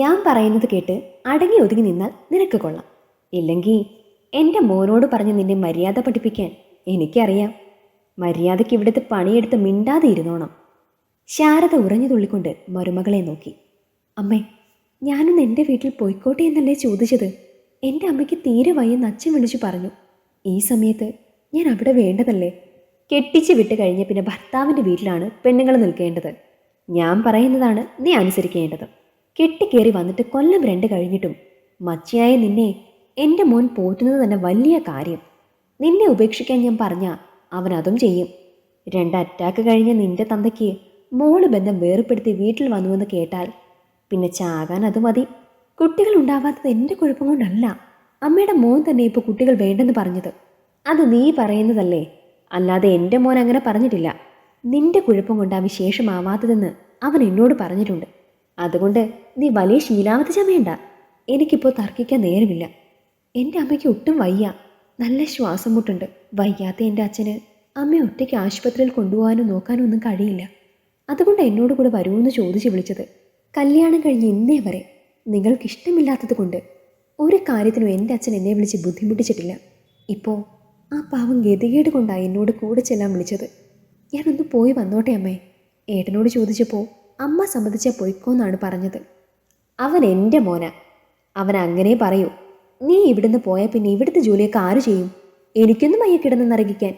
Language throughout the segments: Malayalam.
ഞാൻ പറയുന്നത് കേട്ട് അടങ്ങി ഒതുങ്ങി നിന്നാൽ നിനക്ക് കൊള്ളാം. ഇല്ലെങ്കിൽ എന്റെ മോനോട് പറഞ്ഞ് നിന്നെ മര്യാദ പഠിപ്പിക്കാൻ എനിക്കറിയാം. മര്യാദയ്ക്ക് ഇവിടുത്തെ പണിയെടുത്ത് മിണ്ടാതെ ഇരുന്നോണം. ശാരദ ഉറഞ്ഞു തുള്ളിക്കൊണ്ട് മരുമകളെ നോക്കി. അമ്മേ ഞാനൊന്ന് എന്റെ വീട്ടിൽ പോയിക്കോട്ടെ എന്നല്ലേ ചോദിച്ചത്? എന്റെ അമ്മയ്ക്ക് തീരെ വയ്യെന്ന് അച്ഛൻ വിളിച്ചു പറഞ്ഞു. ഈ സമയത്ത് ഞാൻ അവിടെ വേണ്ടതല്ലേ? കെട്ടിച്ച് വിട്ട് കഴിഞ്ഞ പിന്നെ ഭർത്താവിന്റെ വീട്ടിലാണ് പെണ്ണുങ്ങൾ നിൽക്കേണ്ടത്. ഞാൻ പറയുന്നതാണ് നീ അനുസരിക്കേണ്ടത്. കെട്ടിക്കേറി വന്നിട്ട് കൊല്ലം രണ്ട് കഴിഞ്ഞിട്ടും. മച്ചിയായ നിന്നെ എന്റെ മോൻ പോറ്റുന്നത് തന്നെ വലിയ കാര്യം. നിന്നെ ഉപേക്ഷിക്കാൻ ഞാൻ പറഞ്ഞ അവൻ അതും ചെയ്യും. രണ്ട് അറ്റാക്ക് കഴിഞ്ഞ നിന്റെ തന്തയ്ക്ക് മോൾ ബന്ധം വേർപ്പെടുത്തി വീട്ടിൽ വന്നുവെന്ന് കേട്ടാൽ പിന്നെ ചാകാൻ അത് മതി. കുട്ടികൾ ഉണ്ടാവാത്തത് എന്റെ കുഴപ്പം കൊണ്ടല്ല. അമ്മയുടെ മോൻ തന്നെ ഇപ്പോൾ കുട്ടികൾ വേണ്ടെന്ന് പറഞ്ഞത്. അത് നീ പറയുന്നതല്ലേ? അല്ലാതെ എന്റെ മോൻ അങ്ങനെ പറഞ്ഞിട്ടില്ല. നിന്റെ കുഴപ്പം കൊണ്ടാ വിശേഷമാവാത്തതെന്ന് അവൻ എന്നോട് പറഞ്ഞിട്ടുണ്ട്. അതുകൊണ്ട് നീ വലിയ ശീലാവധി ചമയണ്ട. എനിക്കിപ്പോൾ തർക്കിക്കാൻ നേരമില്ല. എന്റെ അമ്മയ്ക്ക് ഒട്ടും വയ്യ. നല്ല ശ്വാസം മുട്ടുണ്ട്. വയ്യാത്ത എന്റെ അച്ഛന് അമ്മയെ ഒറ്റയ്ക്ക് ആശുപത്രിയിൽ കൊണ്ടുപോകാനോ നോക്കാനോ ഒന്നും കഴിയില്ല. അതുകൊണ്ട് എന്നോട് കൂടെ വരുമെന്ന് ചോദിച്ച് വിളിച്ചത്. കല്യാണം കഴിഞ്ഞ് ഇന്നേ വരെ നിങ്ങൾക്കിഷ്ടമില്ലാത്തത് കൊണ്ട് ഒരു കാര്യത്തിനും എന്റെ അച്ഛൻ എന്നെ വിളിച്ച് ബുദ്ധിമുട്ടിച്ചിട്ടില്ല. ഇപ്പോൾ ആ പാവം ഗതികേട് കൊണ്ടാണ് എന്നോട് കൂടെ ചെല്ലാൻ വിളിച്ചത്. ഞാനൊന്ന് പോയി വന്നോട്ടെ അമ്മേ. ഏട്ടനോട് ചോദിച്ചപ്പോൾ അമ്മ സമ്മതിച്ച പൊയ്ക്കോന്നാണ് പറഞ്ഞത്. അവൻ എന്റെ മോന. അവൻ അങ്ങനെ പറയൂ. നീ ഇവിടുന്ന് പോയാൽ പിന്നെ ഇവിടുത്തെ ജോലിയൊക്കെ ആര് ചെയ്യും? എനിക്കൊന്നും വയ്യ കിടന്ന് നിറകിക്കാൻ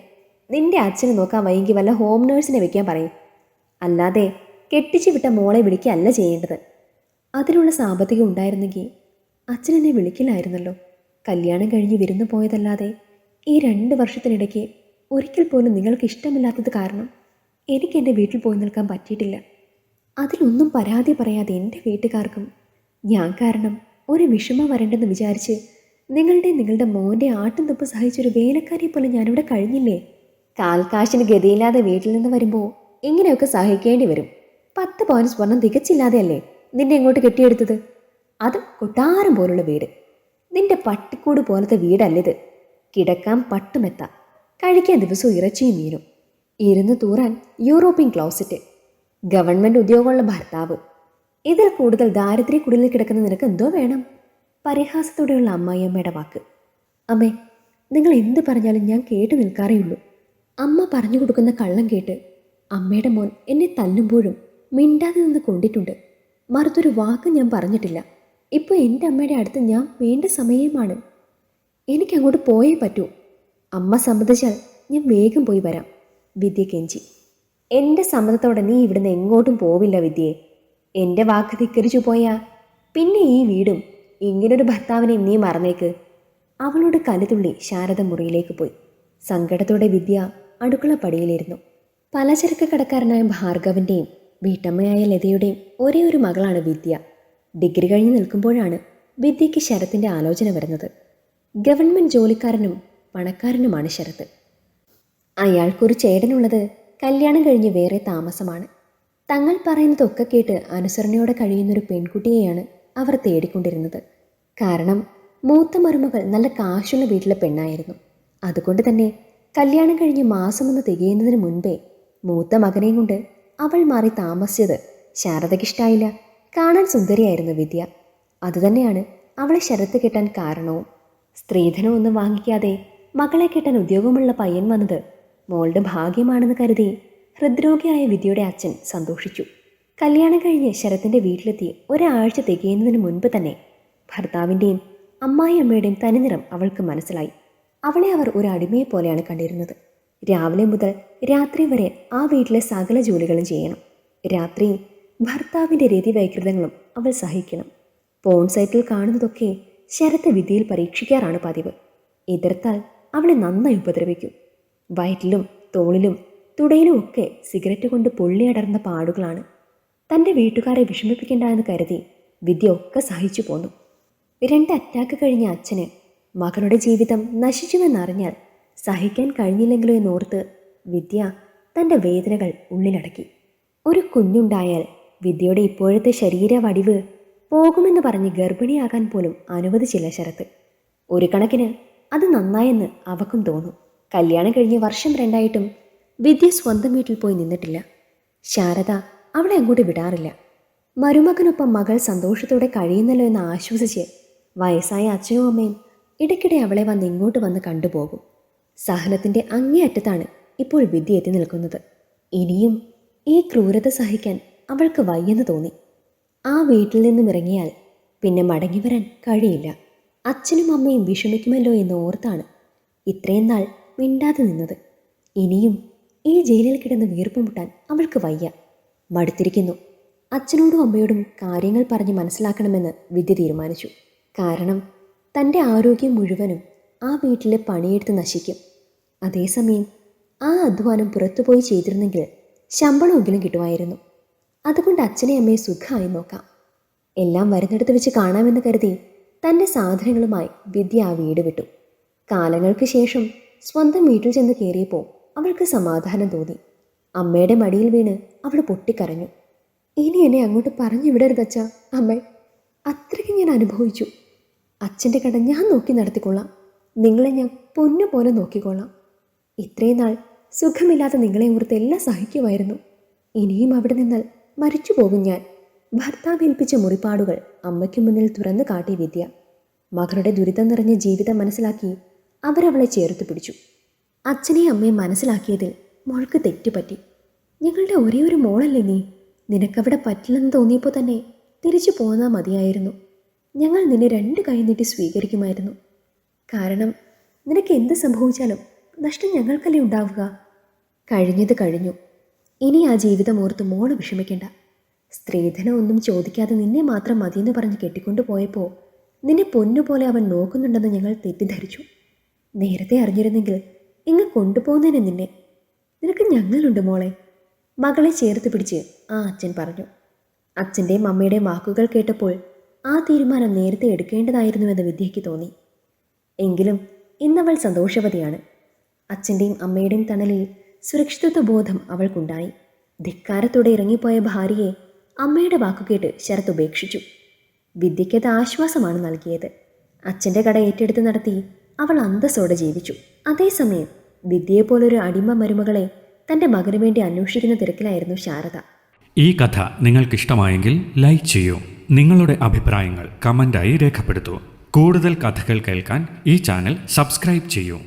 നിന്റെ അച്ഛനെ നോക്കാൻ വൈകി വല്ല ഹോം നേഴ്സിനെ വെക്കാൻ പറയും. അല്ലാതെ കെട്ടിച്ചു വിട്ട മോളെ വിളിക്കുകയല്ല ചെയ്യേണ്ടത്. അതിനുള്ള സാമ്പത്തികം ഉണ്ടായിരുന്നെങ്കിൽ അച്ഛനെന്നെ വിളിക്കില്ലായിരുന്നല്ലോ. കല്യാണം കഴിഞ്ഞ് വിരുന്നു പോയതല്ലാതെ ഈ രണ്ട് വർഷത്തിനിടയ്ക്ക് ഒരിക്കൽ പോലും നിങ്ങൾക്ക് ഇഷ്ടമില്ലാത്തത് കാരണം എനിക്ക് എന്റെ വീട്ടിൽ പോയി നിൽക്കാൻ പറ്റിയിട്ടില്ല. അതിലൊന്നും പരാതി പറയാതെ എന്റെ വീട്ടുകാർക്കും ഞാൻ കാരണം ഒരു വിഷമം വരണ്ടെന്ന് വിചാരിച്ച് നിങ്ങളുടെ നിങ്ങളുടെ മോന്റെ ആട്ടും തൊപ്പ് സഹിച്ചൊരു വേലക്കാരിയെ പോലെ ഞാനിവിടെ കഴിഞ്ഞില്ലേ? കാൽക്കാശിന് ഗതിയില്ലാതെ വീട്ടിൽ നിന്ന് വരുമ്പോൾ ഇങ്ങനെയൊക്കെ സഹിക്കേണ്ടി വരും. പത്ത് പവൻ സ്വർണം തികച്ചില്ലാതെയല്ലേ നിന്നെ ഇങ്ങോട്ട് കെട്ടിയെടുത്തത്? അത് കൊട്ടാരം പോലുള്ള വീട്. നിന്റെ പട്ടിക്കൂട് പോലത്തെ വീടല്ലിത്. കിടക്കാൻ പട്ടുമെത്ത. കഴിക്കാൻ ദിവസവും ഇറച്ചിയും മീനും. ഇരുന്ന് തൂറാൻ യൂറോപ്യൻ ക്ലോസറ്റ്. ഗവൺമെന്റ് ഉദ്യോഗമുള്ള ഭർത്താവ്. ഇതിൽ കൂടുതൽ ദാരിദ്ര്യ കുടിലിൽ കിടക്കുന്ന നിനക്ക് എന്തോ വേണം? പരിഹാസത്തോടെയുള്ള അമ്മായിയമ്മയുടെ വാക്ക്. അമ്മേ നിങ്ങൾ എന്ത് പറഞ്ഞാലും ഞാൻ കേട്ടു നിൽക്കാറേയുള്ളൂ. അമ്മ പറഞ്ഞു കൊടുക്കുന്ന കള്ളം കേട്ട് അമ്മയുടെ മോൻ എന്നെ തല്ലുമ്പോഴും മിണ്ടാതെ നിന്ന് കൊണ്ടിട്ടുണ്ട്. മറുത്തൊരു വാക്ക് ഞാൻ പറഞ്ഞിട്ടില്ല. ഇപ്പോൾ എന്റെ അമ്മയുടെ അടുത്ത് ഞാൻ വേണ്ട സമയമാണ്. എനിക്കങ്ങോട്ട് പോയേ പറ്റൂ. അമ്മ സമ്മതിച്ചാൽ ഞാൻ വേഗം പോയി വരാം. വിദ്യ കെഞ്ചി. എന്റെ സമ്മതത്തോടെ നീ ഇവിടുന്ന് എങ്ങോട്ടും പോവില്ല വിദ്യയെ എന്റെ വാക്ക് ധിക്കരിച്ചു പോയാ. പിന്നെ ഈ വീടും ഇങ്ങനൊരു ഭർത്താവിനെ നീ മറന്നേക്ക്. അവളോട് കലുതുള്ളി ശാരദ മുറിയിലേക്ക് പോയി. സങ്കടത്തോടെ വിദ്യ അടുക്കള പടിയിലിരുന്നു. പലചരക്ക് കടക്കാരനായ ഭാർഗവന്റെയും വീട്ടമ്മയായ ലതയുടെയും ഒരേ ഒരു മകളാണ് വിദ്യ. ഡിഗ്രി കഴിഞ്ഞ് നിൽക്കുമ്പോഴാണ് വിദ്യയ്ക്ക് ശരത്തിന്റെ ആലോചന വരുന്നത്. ഗവൺമെന്റ് ജോലിക്കാരനും പണക്കാരനുമാണ് ശരത്ത് അയാൾക്കൊരു ചേട്ടനുള്ളത് കല്യാണം കഴിഞ്ഞ് വേറെ താമസമാണ്. തങ്ങൾ പറയുന്നതൊക്കെ കേട്ട് അനുസരണയോടെ കഴിയുന്നൊരു പെൺകുട്ടിയെയാണ് അവർ തേടിക്കൊണ്ടിരുന്നത്. കാരണം മൂത്ത മരുമകൾ നല്ല കാശുള്ള വീട്ടിലെ പെണ്ണായിരുന്നു. അതുകൊണ്ട് തന്നെ കല്യാണം കഴിഞ്ഞ് മാസമൊന്ന് തികയുന്നതിന് മുൻപേ മൂത്ത മകനെയും കൊണ്ട് അവൾ മാറി താമസിച്ചത് ശാരദയ്ക്കിഷ്ടായില്ല കാണാൻ സുന്ദരിയായിരുന്നു വിദ്യ. അതുതന്നെയാണ് അവളെ ശരത്ത് കെട്ടാൻ കാരണവും. സ്ത്രീധനം ഒന്നും വാങ്ങിക്കാതെ മകളെ കെട്ടാൻ ഉദ്യോഗമുള്ള പയ്യൻ വന്നത് മോളുടെ ഭാഗ്യമാണെന്ന് കരുതി ഹൃദ്രോഗിയായ വിദ്യയുടെ അച്ഛൻ സന്തോഷിച്ചു. കല്യാണം കഴിഞ്ഞ് ശരത്തിന്റെ വീട്ടിലെത്തി ഒരാഴ്ച തികയുന്നതിന് മുൻപ് തന്നെ ഭർത്താവിന്റെയും അമ്മായി അമ്മയുടെയും തനിനിറം അവൾക്ക് മനസ്സിലായി. അവളെ അവർ ഒരു അടിമയെ പോലെയാണ് കണ്ടിരുന്നത്. രാവിലെ മുതൽ രാത്രി വരെ ആ വീട്ടിലെ സകല ജോലികളും ചെയ്യണം. രാത്രി ഭർത്താവിന്റെ രതിവൈകൃതങ്ങളും അവൾ സഹിക്കണം. പോൺ സൈറ്റിൽ കാണുന്നതൊക്കെ ശരത്ത് വിധിയിൽ പരീക്ഷിക്കാറാണ് പതിവ്. എതിർത്താൽ അവളെ നന്നായി ഉപദ്രവിക്കും. വയറ്റിലും തോളിലും തുടയിലും ഒക്കെ സിഗരറ്റ് കൊണ്ട് പൊള്ളിയടർന്ന പാടുകളാണ് തന്റെ വീട്ടുകാരെ വിഷമിപ്പിക്കേണ്ട എന്ന് കരുതി വിദ്യ ഒക്കെ സഹിച്ചു പോന്നു. രണ്ട് അറ്റാക്ക് കഴിഞ്ഞ അച്ഛന് മകളുടെ ജീവിതം നശിച്ചുവെന്നറിഞ്ഞാൽ സഹിക്കാൻ കഴിഞ്ഞില്ലെങ്കിലോ എന്നോർത്ത് വിദ്യ തന്റെ വേദനകൾ ഉള്ളിലടക്കി. ഒരു കുഞ്ഞുണ്ടായാൽ വിദ്യയുടെ ഇപ്പോഴത്തെ ശരീര വടിവ് പോകുമെന്ന് പറഞ്ഞ് ഗർഭിണിയാകാൻ പോലും അനുവദിച്ചില്ല ശരത്ത്. ഒരു കണക്കിന് അത് നന്നായെന്ന് അവക്കും തോന്നും. കല്യാണം കഴിഞ്ഞ് വർഷം രണ്ടായിട്ടും വിദ്യ സ്വന്തം വീട്ടിൽ പോയി നിന്നിട്ടില്ല. ശാരദ അവളെ അങ്ങോട്ട് വിടാറില്ല. മരുമകനൊപ്പം മകൾ സന്തോഷത്തോടെ കഴിയുന്നല്ലോ എന്ന് ആശ്വസിച്ച് വയസ്സായ അച്ഛനും അമ്മയും ഇടയ്ക്കിടെ അവളെ വന്ന് ഇങ്ങോട്ട് വന്ന് കണ്ടുപോകും. സഹനത്തിന്റെ അങ്ങേയറ്റത്താണ് ഇപ്പോൾ വിദ്യ എത്തി നിൽക്കുന്നത്. ഇനിയും ഈ ക്രൂരത സഹിക്കാൻ അവൾക്ക് വയ്യെന്ന് തോന്നി. ആ വീട്ടിൽ നിന്നും ഇറങ്ങിയാൽ പിന്നെ മടങ്ങി വരാൻ കഴിയില്ല. അച്ഛനും അമ്മയും വിഷമിക്കുമല്ലോ എന്ന് ഓർത്താണ് ഇത്രയും നാൾ മിണ്ടാതെ നിന്നത്. ഇനിയും ഈ ജയിലിൽ കിടന്ന് വീർപ്പ് മുട്ടാൻ അവൾക്ക് വയ്യ. മടുത്തിരിക്കുന്നു. അച്ഛനോടും അമ്മയോടും കാര്യങ്ങൾ പറഞ്ഞ് മനസ്സിലാക്കണമെന്ന് വിദ്യ തീരുമാനിച്ചു. കാരണം തന്റെ ആരോഗ്യം മുഴുവനും ആ വീട്ടിലെ പണിയെടുത്ത് നശിക്കും. അതേസമയം ആ അധ്വാനം പുറത്തുപോയി ചെയ്തിരുന്നെങ്കിൽ ശമ്പളമെങ്കിലും കിട്ടുമായിരുന്നു. അതുകൊണ്ട് അച്ഛനെ അമ്മയെ സുഖമായി നോക്കാം. എല്ലാം വരുന്നിടത്ത് വെച്ച് കാണാമെന്ന് കരുതി തന്റെ സാധനങ്ങളുമായി വിദ്യ ആ വീട് വിട്ടു. കാലങ്ങൾക്ക് ശേഷം സ്വന്തം വീട്ടിൽ ചെന്ന് കയറിയപ്പോൾ അവൾക്ക് സമാധാനം തോന്നി. അമ്മയുടെ മടിയിൽ വീണ് അവൾ പൊട്ടിക്കരഞ്ഞു. ഇനി എന്നെ അങ്ങോട്ട് പറഞ്ഞു വിടരുതച്ച അമ്മ. അത്രയ്ക്ക് ഞാൻ അനുഭവിച്ചു. അച്ഛന്റെ കട ഞാൻ നോക്കി നടത്തിക്കൊള്ളാം. നിങ്ങളെ ഞാൻ പൊന്നു പോലെ നോക്കിക്കൊള്ളാം. ഇത്രയും നാൾ സുഖമില്ലാത്ത നിങ്ങളെ ഓർത്ത് എല്ലാം സഹിക്കുമായിരുന്നു. ഇനിയും അവിടെ നിന്നാൽ മരിച്ചു പോകും ഞാൻ. ഭർത്താവ് ഏൽപ്പിച്ച മുറിപ്പാടുകൾ അമ്മയ്ക്ക് മുന്നിൽ തുറന്നു കാട്ടി വിദ്യ. മകളുടെ ദുരിതം നിറഞ്ഞ ജീവിതം മനസ്സിലാക്കി അവരവളെ ചേർത്ത് പിടിച്ചു. അച്ഛനെയും അമ്മയും മനസ്സിലാക്കിയതിൽ മോൾക്ക് തെറ്റുപറ്റി. ഞങ്ങളുടെ ഒരേ ഒരു മോളല്ലേ നീ? നിനക്കവിടെ പറ്റില്ലെന്ന് തോന്നിയപ്പോൾ തന്നെ തിരിച്ചു പോന്നാൽ മതിയായിരുന്നു. ഞങ്ങൾ നിന്നെ രണ്ട് കൈ നീട്ടി സ്വീകരിക്കുമായിരുന്നു. കാരണം നിനക്ക് എന്ത് സംഭവിച്ചാലും നഷ്ടം ഞങ്ങൾക്കല്ലേ ഉണ്ടാവുക? കഴിഞ്ഞത് കഴിഞ്ഞു. ഇനി ആ ജീവിതം ഓർത്ത് മോൾ വിഷമിക്കേണ്ട. സ്ത്രീധനം ഒന്നും ചോദിക്കാതെ നിന്നെ മാത്രം മതിയെന്ന് പറഞ്ഞ് കെട്ടിക്കൊണ്ടു പോയപ്പോൾ നിന്നെ പൊന്നുപോലെ അവൻ നോക്കുന്നുണ്ടെന്ന് ഞങ്ങൾ തെറ്റിദ്ധരിച്ചു. നേരത്തെ അറിഞ്ഞിരുന്നെങ്കിൽ ഇങ്ങ് കൊണ്ടുപോകുന്നതിന് നിന്നെ. നിനക്ക് ഞങ്ങളുണ്ട് മോളെ. മകളെ ചേർത്ത് പിടിച്ച് ആ അച്ഛൻ പറഞ്ഞു. അച്ഛന്റെയും അമ്മയുടെയും വാക്കുകൾ കേട്ടപ്പോൾ ആ തീരുമാനം നേരത്തെ എടുക്കേണ്ടതായിരുന്നുവെന്ന് വിദ്യയ്ക്ക് തോന്നി. എങ്കിലും ഇന്നവൾ സന്തോഷവതിയാണ്. അച്ഛന്റെയും അമ്മയുടെയും തണലിൽ സുരക്ഷിതത്വ ബോധം അവൾക്കുണ്ടായി. ധിക്കാരത്തോടെ ഇറങ്ങിപ്പോയ ഭാര്യയെ അമ്മയുടെ വാക്കുകേട്ട് ശരത് ഉപേക്ഷിച്ചു. വിദ്യയ്ക്കത് ആശ്വാസമാണ് നൽകിയത്. അച്ഛന്റെ കട ഏറ്റെടുത്ത് നടത്തി അവൾ അന്തസ്സോടെ ജീവിച്ചു. അതേസമയം വിദ്യയെപ്പോലൊരു അടിമ മരുമകളെ തന്റെ മകന് വേണ്ടി അന്വേഷിക്കുന്ന തിരക്കിലായിരുന്നു ശാരദ. ഈ കഥ നിങ്ങൾക്കിഷ്ടമായെങ്കിൽ ലൈക്ക് ചെയ്യൂ. നിങ്ങളുടെ അഭിപ്രായങ്ങൾ കമന്റായി രേഖപ്പെടുത്തൂ. കൂടുതൽ കഥകൾ കേൾക്കാൻ ഈ ചാനൽ സബ്സ്ക്രൈബ് ചെയ്യൂ.